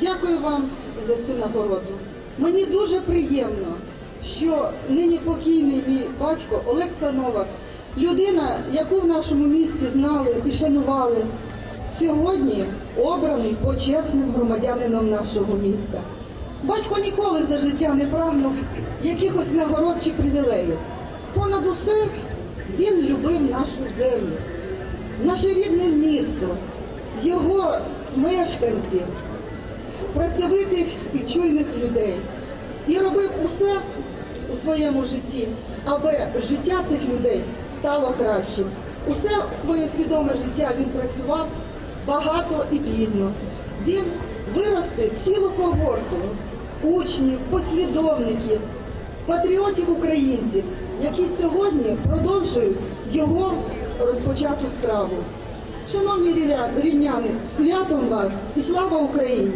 Дякую вам за цю нагороду. Мені дуже приємно, що нині покійний мій батько Олекса Новак, людина, яку в нашому місті знали і шанували, сьогодні обраний почесним громадянином нашого міста. Батько ніколи за життя не прагнув якихось нагород чи привілеїв. Понад усе він любив нашу землю, наше рідне місто, його мешканців, працьовитих і чуйних людей. І робив усе у своєму житті, аби життя цих людей стало кращим. Усе своє свідоме життя він працював багато і плідно. Він виростив цілу когорту учнів, послідовників, патріотів українців, які сьогодні продовжують його розпочату справу. Шановні рівняни, святом вас і слава Україні!